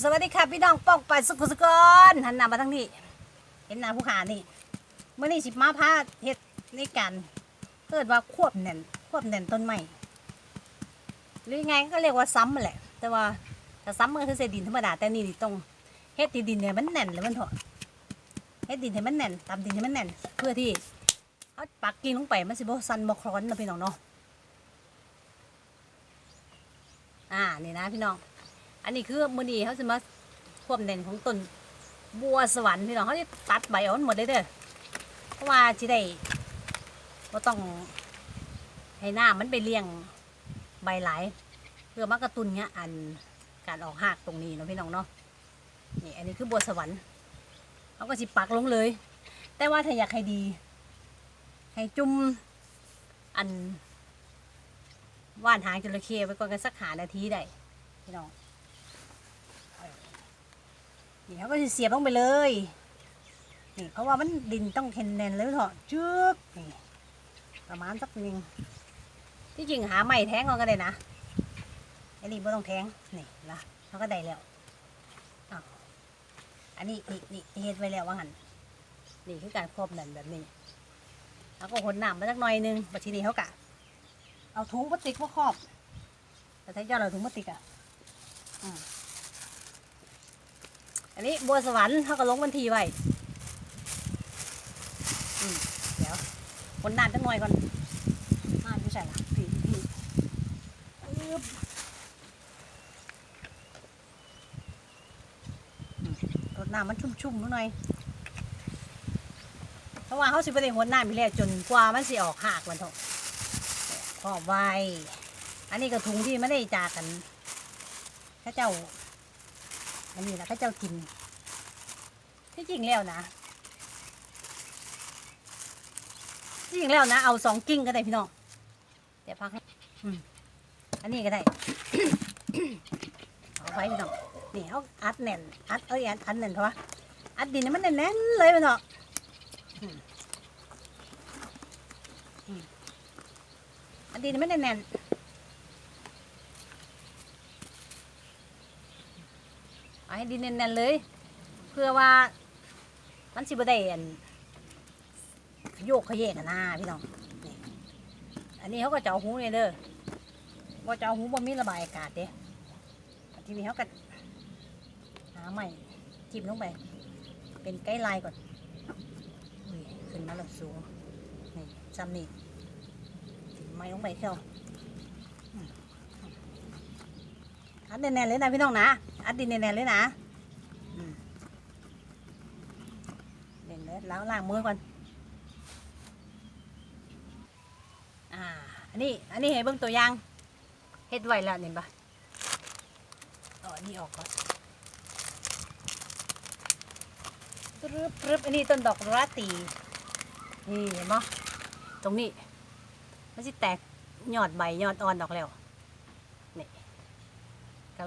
สวัสดีค่ะพี่น้องป้องไปสุขุสกรหันหน้ามาทั้งนี้ เห็นหน้าผู้ขานี่เมื่อนี้สิมาพาเฮ็ดในการเกิดว่าควบแน่นควบแน่นต้นไม้หรือยังไงก็เรียกว่าซ้ำแหละ แต่ว่าถ้าซ้ำมันคือเศษดินธรรมดาแต่นี่นี่ต้องเฮ็ดตีดินเนี่ยมันแน่นเลยมันเถอะเฮ็ดดินให้มันแน่นตำดินให้มันแน่น เพื่อที่เอาปักกิ่งลงไปมันสิบ่สั่นบ่คร้อนนะพี่น้องเนาะอ่านี่นะพี่น้อง อันนี้คือมือดีเขาจะมาควบเด่นของต้นบัวสวรรค์พี่น้องเขาจะตัดใบอ่อนหมดเลยเด้อเพราะว่าจะได้ก็ต้องให้หน้ามันไปเลี้ยงใบหลายเพื่อมากระตุ้นเนี้ยอันการออกหักตรงนี้เนาะพี่น้องเนาะนี่อันนี้คือบัวสวรรค์เขาก็สิปักลงเลย แต่ว่าถ้าอยากให้ดี ให้จุ่มอันว่านหางจระเข้ไว้ก่อนกันสักหานาทีได้พี่น้อง นี่เขาก็จะเสียบลงไปเลยนี่เพราะว่ามันดินต้องเห็นแน่นเลยเถอะจึ๊กนี่ประมาณสักนึงที่จริงหาไม้แทงก่อนก็ได้นะอันนี้ไม่ต้องแทงนี่ละเขาก็ได้แล้วอันนี้นี่นี่เฮ็ดไว้แล้วว่าหันนี่คือการครอบนั่นแบบนี้แล้วก็หนน้ำมาสักหน่อยหนึงบัดทีนี้เขากะเอาถุงพลาสติกมาครอบแต่ถ้าเจ้าเราถุงพลาสติกอะอืม อันนี้บัวสวรรค์เขาก็ลงบันทีไว้เดี๋ยวคนนานจังหน่อยก่อนนานอยู่ใส่ละพี่พี่รดน้ำมันชุ่มๆหน่อยเพราะว่าเขาสิบประเดี๋ยวหน้ำไปแล้วจนกว่ามันสิออกหากมันเถอะขอบไว้ อันนี้ก็ถุงที่ไม่ได้จากกันข้าเจ้า อันนี้นะข้าเจ้ากิน ที่จริงแล้วนะที่จริงแล้วนะ เอาสองกิ้งก็ได้พี่น้องเดี๋ยวพักอันนี้ก็ได้เอาไว้พี่น้องนี่เอาอัดแน่นอัดเอ้ยอัดอัดแน่นเพราะว่าอัดดินมันแน่นเลยพี่น้องอัดดินมันแน่น เอาให้ดินแน่นๆเลย เพื่อว่ามันสิบได้อันโยกขยเยกกันนะพี่น้องนี่อันนี้เขาก็เจาะหูเนี่ยเด้อว่าเจาะหูบ่มีระบายอากาศเด้ทีนี้เขาก็หาใหม่จิ้มลงไป เป็นไกด์ไลน์ก่อนขึ้นมาล้วสูงนี่ซ้ำนี่จิ้มไม้ลงไปเชียวอืมอัดแน่นๆเลยนะพี่น้องนะ อัดดินแน่นๆเลยนะเด่นเลยแล้วล้างมือก่อนอ่าอันนี้อันนี้ให้เบิ่งตัวอย่างเฮ็ดไว้แล้วเห็นปะเอาอันนี้ออกก่อนปรึบปรึบอันนี้ต้นดอกราตีนี่เห็นปะตรงนี้มันสิแตกยอดใบยอดอ่อนออกแล้ว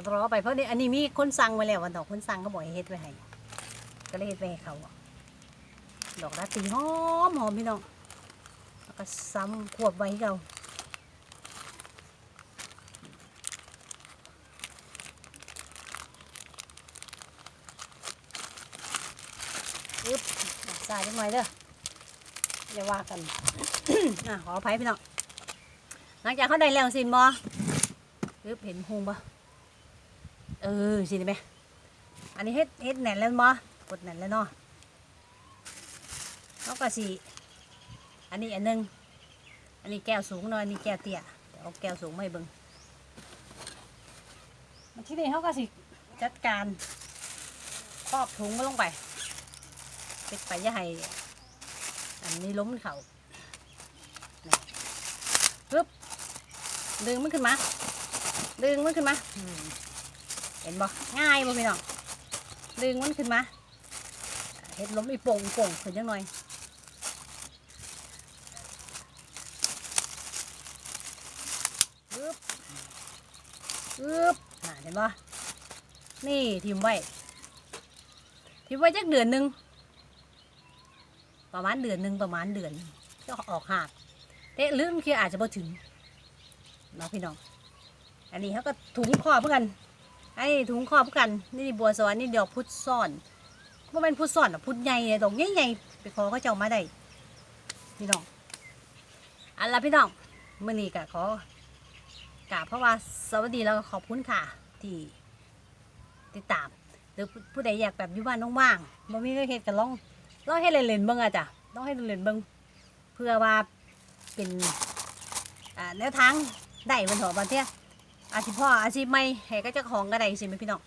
ก็รอไปเพราะนี่อันนี้มีคนสั่งไว้แล้ววันดอกคนสั่งก็บอกให้เฮ็ดไว้ให้ก็เลยเฮ็ดไว้ให้เขาดอกราตรีหอมหอมพี่น้องแล้วก็ซ้ำขวบไว้ให้เขาอึ๊บใส่ยังไงเด้ออย่าว่ากันอะขออภัยพี่น้องหลังจากเขาได้แล้วสินบออึ๊บเห็นหงบ่ เออสิได้ไหมอันนี้เฮ็ดเฮ็ดแน่นแล้วมั้กดแน่นแล้วเนาะแล้วก็สิอันนี้อันหนึง อันนี้แก้วสูงหน่อยอันนี้แก้วเตี้ยเดี๋ยวเอาแก้วสูงมาให้เบิงที่นี่เขาก็สิจัดการครอบถุงก็ลงไปปิดไปย่าให้อันนี้ล้มเขาปึ๊บดึงมันขึ้นมา ดึงมันขึ้นมาอืม เห็นบ่ง่ายบ่พี่น้องดึงมันขึ้นมาเห็ดล้มอีโป่งอีโป่งขึ้นจังหน่อยปึ๊บปึ๊บน่ะเห็นบ่นี่ทิมไว้ทิมไว้จักเดือนหนึ่งประมาณเดือนหนึ่งประมาณเดือนก็ออกหากแต่ลืมคืออาจจะบ่ถึงเนาะพี่น้อง อันนี้เขาก็ถุงคอเพื่อกัน ไอ้ถุงครอบกันนี่บัวสวรรค์นี่ดอกพุทธซ่อนว่าเป็นพุทธซ่อนหรอพุทธใหญ่เลยดอกใหญ่ๆไปขอเขาเจ้ามาได้พี่น้องอันละพี่น้องมื่อนี้ก็ขอกราบเพราะว่าสวัสดีแล้วก็ขอบคุณค่ะ ที่ติดตาม หรือผู้ใดอยากแบบอยู่บ้านว่างๆบ่มีก็เฮ็ดกันลองลองให้เล่นๆเบิ่งอะจ้ะลองให้เล่นๆเบิ่งเพื่อว่าเป็นอ่าแนวทางได้บนหัวบันเที่ย อาชีพพ่ออาชีพไม่แห่ก็จะของก็ไดสิแม่พี่น้อง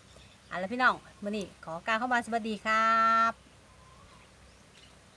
อะแล้วพี่น้องมานี่ขอการเข้ามาสวัสดีค่ะ